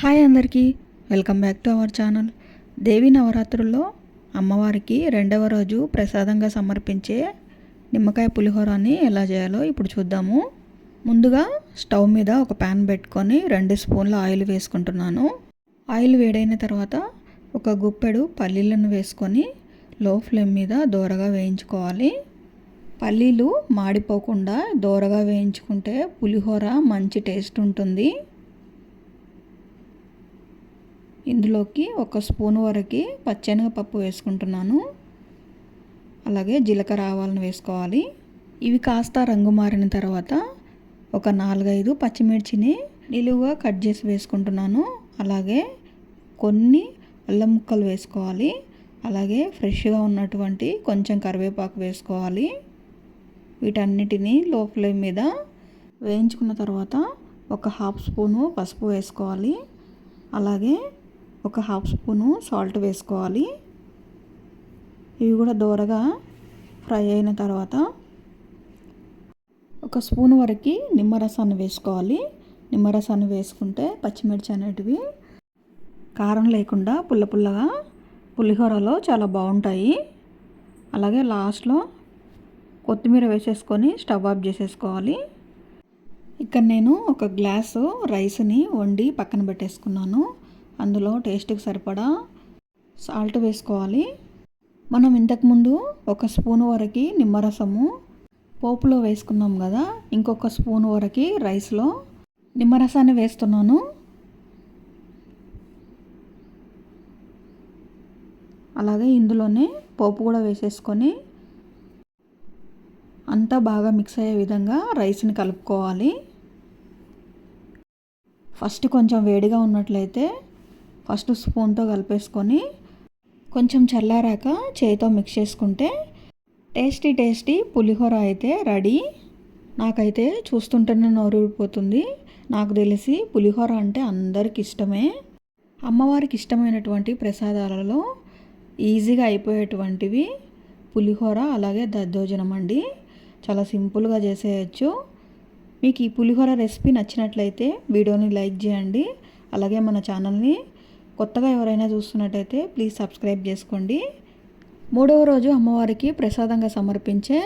Hi అందరికీ welcome back to our channel. Devi నవరాత్రుల్లో అమ్మవారికి రెండవ రోజు ప్రసాదంగా సమర్పించే నిమ్మకాయ పులిహోరాన్ని ఎలా చేయాలో ఇప్పుడు చూద్దాము. ముందుగా స్టవ్ మీద ఒక ప్యాన్ పెట్టుకొని రెండు స్పూన్ల ఆయిల్ వేసుకుంటున్నాను. ఆయిల్ వేడైన తర్వాత ఒక గుప్పెడు పల్లీలను వేసుకొని లో ఫ్లేమ్ మీద దోరగా వేయించుకోవాలి. పల్లీలు మాడిపోకుండా దోరగా వేయించుకుంటే పులిహోర మంచి టేస్ట్ ఉంటుంది. ఇందులోకి ఒక స్పూన్ వరకు పచ్చెనగపప్పు వేసుకుంటున్నాను. అలాగే జీలకర్ర ఆవాలను వేసుకోవాలి. ఇవి కాస్త రంగు మారిన తర్వాత ఒక నాలుగైదు పచ్చిమిర్చిని నిలువుగా కట్ చేసి వేసుకుంటున్నాను. అలాగే కొన్ని అల్లం ముక్కలు వేసుకోవాలి. అలాగే ఫ్రెష్గా ఉన్నటువంటి కొంచెం కరివేపాకు వేసుకోవాలి. వీటన్నిటిని లో ఫ్లేమ్ మీద వేయించుకున్న తర్వాత ఒక హాఫ్ స్పూను పసుపు వేసుకోవాలి. అలాగే ఒక హాఫ్ స్పూను సాల్ట్ వేసుకోవాలి. ఇవి కూడా దోరగా ఫ్రై అయిన తర్వాత ఒక స్పూన్ వరకు నిమ్మరసాన్ని వేసుకోవాలి. నిమ్మరసాన్ని వేసుకుంటే పచ్చిమిర్చి అనేటివి కారం లేకుండా పుల్ల పుల్లగా పులిహోరలో చాలా బాగుంటాయి. అలాగే లాస్ట్లో కొత్తిమీర వేసేసుకొని స్టవ్ ఆఫ్ చేసేసుకోవాలి. ఇక్కడ నేను ఒక గ్లాసు రైస్ని వండి పక్కన పెట్టేసుకున్నాను. అందులో టేస్ట్కి సరిపడా సాల్ట్ వేసుకోవాలి. మనం ఇంతకుముందు ఒక స్పూన్ వరకు నిమ్మరసము పోపులో వేసుకున్నాం కదా ఇంకొక స్పూన్ వరకు రైస్లో నిమ్మరసాన్ని వేస్తున్నాను. అలాగే ఇందులోనే పోపు కూడా వేసేసుకొని అంతా బాగా మిక్స్ అయ్యే విధంగా రైస్ని కలుపుకోవాలి. ఫస్ట్ కొంచెం వేడిగా ఉన్నట్లయితే ఫస్ట్ స్పూన్తో కలిపేసుకొని కొంచెం చల్లారాక చేయితో మిక్స్ చేసుకుంటే టేస్టీ టేస్టీ పులిహోర అయితే రెడీ. నాకైతే చూస్తుంటేనే నోరూరిపోతుంది నాకు తెలిసి పులిహోర అంటే అందరికి ఇష్టమే. అమ్మవారికి ఇష్టమైనటువంటి ప్రసాదాలలో ఈజీగా అయిపోయేటువంటివి పులిహోర అలాగే దద్దోజనం అండి. చాలా సింపుల్గా చేసేయచ్చు. మీకు ఈ పులిహోర రెసిపీ నచ్చినట్లయితే వీడియోని లైక్ చేయండి. అలాగే మన ఛానల్ని కొత్తగా ఎవరైనా చూస్తున్నట్టయితే ప్లీజ్ సబ్స్క్రైబ్ చేసుకోండి. మూడవ రోజు అమ్మవారికి ప్రసాదంగా సమర్పించే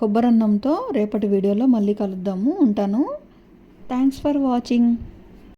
కొబ్బరన్నంతో రేపటి వీడియోలో మళ్ళీ కలుద్దాము. ఉంటాను. Thanks for watching